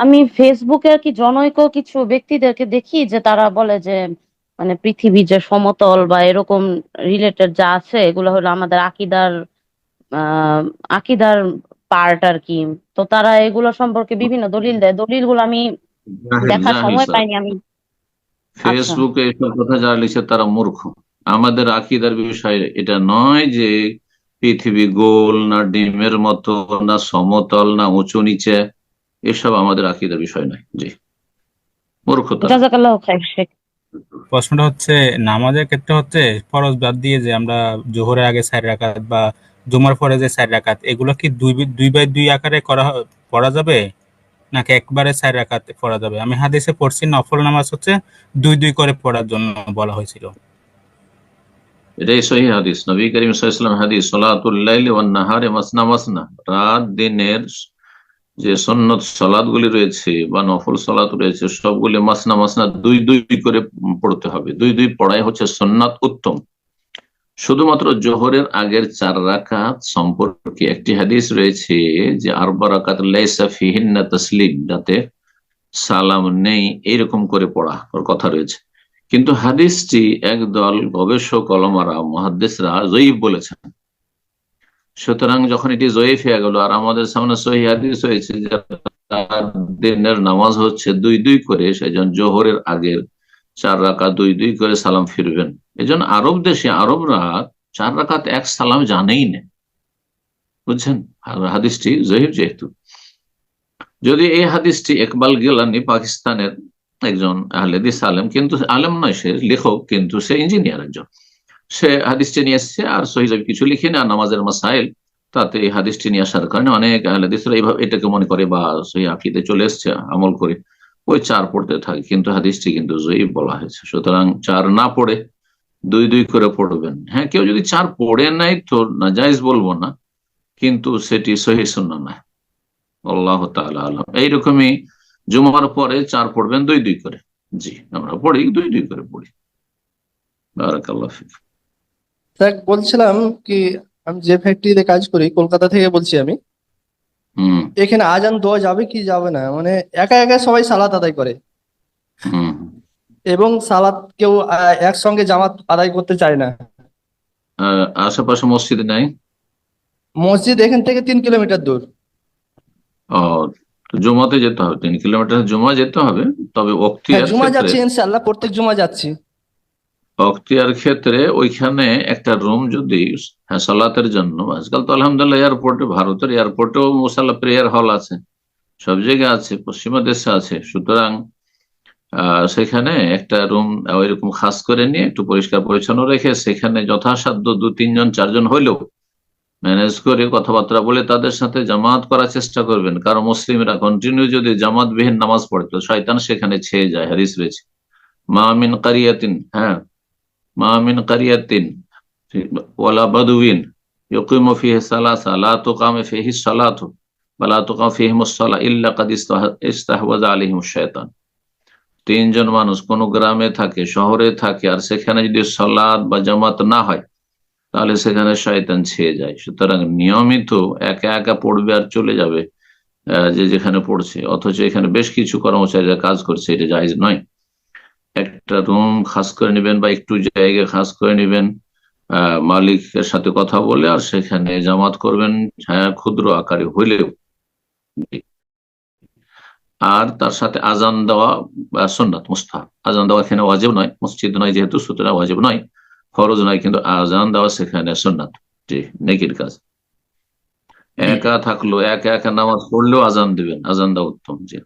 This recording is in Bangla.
আমি ফেসবুকে আর কি জনৈক কিছু ব্যক্তিদেরকে দেখি যে তারা বলে যে মানে পৃথিবী যে সমতল বা এরকম রিলেটেড যা আছে এগুলো হলো আমাদের আকিদার আহ আকিদার পার্ট আর কি। তো তারা এগুলো সম্পর্কে বিভিন্ন দলিল দেয়। দলিলগুলো আমি দেখার সময় পাইনি আমি। ফেসবুকে এসব কথা যারা লিখছে তারা মূর্খ। আমাদের আকিদার বিষয় এটা নয় যে পৃথিবী গোল না ডিমের মতো না সমতল না উঁচু নিচে। এসব আমাদের আকিদার বিষয় নয় জি। মূর্খতা। প্রশ্নটা হচ্ছে নামাজের ক্ষেত্রে হচ্ছে ফরজ বাদ দিয়ে যে আমরা জোহরের আগে চার রাকাত বা জুমার পরে যে চার রাকাত এগুলো কি দুই দুই বাই দুই আকারে করা পড়া যাবে? নাকি একবারে চার রাকাত পড়া যাবে? আমি হাদিসে পড়ছি নফল নামাজ হচ্ছে দুই দুই করে পড়ার জন্য বলা হয়েছিল। এটাই সহি হাদিস। নবী করিম সাল্লাম হাদিস সলাতুল লাইলি ওয়ান নাহারে মাসনা মাসনা রাত দিনের যে সন্ন্যত সলাদ গুলি রয়েছে বা নফল সলাত রয়েছে, সবগুলি মাসনা মাসনা দুই দুই করে পড়তে হবে। দুই দুই পড়াই হচ্ছে সন্ন্যত উত্তম। শুধুমাত্র জোহরের আগের চার রাকাত সম্পর্কে একটি হাদিস রয়েছে যে, আরবা রাকাত লাইসা তসলিম যাতে সালাম নেই এইরকম করে পড়া ওর কথা রয়েছে। কিন্তু হাদিসটি একদল গবেষক অলমারা মহাদ্দেশরা জয়ীফ বলেছেন। সুতরাং যখন এটি জয়ীফ হয়ে গেল, আর আমাদের সামনে সহি হাদিস হয়েছে যে রাত দিনের নামাজ হচ্ছে দুই দুই করে সেই জন্য জোহরের আগের চার রাকাত দুই দুই করে সালাম ফিরবেন। এই জন্য আরব দেশে, আরবরা চার রাকাত এক সালাম জানেই না। বুঝছেন? হাদিসটি জহিব যেহেতু। যদি এই হাদিসটি একবাল গিলানি পাকিস্তানের একজন আহলেদিস আলেম, কিন্তু আলেম নয় সে, লেখক, কিন্তু সে ইঞ্জিনিয়ার একজন। সে হাদিসটি নিয়ে এসছে, আর সহিজাবি কিছু লিখে না নামাজের মাসাইল, তাতে এই হাদিসটি নিয়ে আসার কারণে অনেক আহলেদিসরা এইভাবে এটাকে মনে করে বা সেই আকিতে চলে এসছে, আমল করে। ওই চার পড়তে থাকে, কিন্তু হাদিসটি কিন্তু জয়ীব বলা হয়েছে। সুতরাং চার না পড়ে দুই দুই করে পড়বেন। হ্যাঁ কেউ যদি চার পড়ে নাই তো নাজাইজ বলব না, কিন্তু সেটি সহি শূন্য নয়। আল্লাহ তাআলা আলম। এইরকমই জুমার পরে চার পড়বেন দুই দুই করে। জি, আমরা পড়ি, দুই দুই করে পড়ি। বারাকাল্লাহ স্যার বলছিলাম কি আমি যে ফ্যাক্টরিতে কাজ করি কলকাতা থেকে বলছি আমি হম। এখানে আজান দেওয়া যাবে কি যাবে না? মানে একা একা সবাই সালাত আদায় করে। হম। এবং সালাত কেউ একসঙ্গে জামাত আদায় করতে চায় না। আশেপাশে মসজিদ নাই? মসজিদ এখান থেকে তিন কিলোমিটার দূর। ও জুমাতে যেতে হবে। তিন কিলোমিটার জুমা যেতে হবে তবে হ্যাঁ জুমা যাচ্ছি ইনশাআল্লাহ প্রত্যেক জুমা যাচ্ছি। অক্তিয়ার ক্ষেত্রে ওইখানে একটা রুম যদি হ্যাঁ সালাতের জন্য। আজকাল তো আলহামদুলিল্লাহ এয়ারপোর্টে ভারতের এয়ারপোর্টেও মুসাল্লা প্রেয়ার হল আছে। সব জায়গায় আছে, পশ্চিমা দেশে আছে। সুতরাং সেখানে একটা রুম ওইরকম খাস করে নিয়ে একটু পরিষ্কার পরিচ্ছন্ন রেখে সেখানে যথাসাধ্য দু তিনজন, চারজন হইলেও ম্যানেজ করে কথাবার্তা বলে তাদের সাথে জামাত করার চেষ্টা করবেন। কারণ মুসলিমরা কন্টিনিউ যদি জামাতবিহীন নামাজ পড়ে, তো শয়তান সেখানে ছেয়ে যায় হারিস রয়েছে। মামিন কারিয়াতিন হ্যাঁ মামিন কারিয়াতিন ওয়ালা বাদুইন, ইউকিমু ফিহি সালাসা, লা তুকামু ফিহি সালাতু ওয়া লা তুকামু ফিহিমুস সালা ইল্লা কাদ ইস্তাহ- ইস্তাহওয়াযা আলাইহিমুশ শাইতান। তিনজন মানুষ কোন গ্রামে থাকে, শহরে থাকে, আর সেখানে যদি সালাত বা জামাত না হয়, তাহলে সেখানে শয়তান ছেয়ে যায়। সুতরাং নিয়মিত একা একা পড়বে আর চলে যাবে যে যেখানে পড়ছে। অথচ এখানে বেশ কিছু কর্মচারীরা কাজ করছে, এটা জায়জ নয়। একটা রুম খাস করে নেবেন বা একটু জায়গা খাস করে নেবেন মালিকের সাথে কথা বলে আর সেখানে জামাত করবেন হ্যাঁ ক্ষুদ্র আকারে হইলেও। আর তার সাথে আজান দেওয়া বা সুন্নাত, মুস্তাহাব। আজান দেওয়া এখানে ওয়াজিব নয়, মসজিদ নয় যেহেতু, সুতরাং ওয়াজিব নয়, ফরজ নয়, কিন্তু আজান দেওয়া সেখানে সুন্নাত জি নেকির কাজ। একা থাকল একা একা নামাজ পড়লেও আজান দিবেন, আজান দেওয়া উত্তম, জি।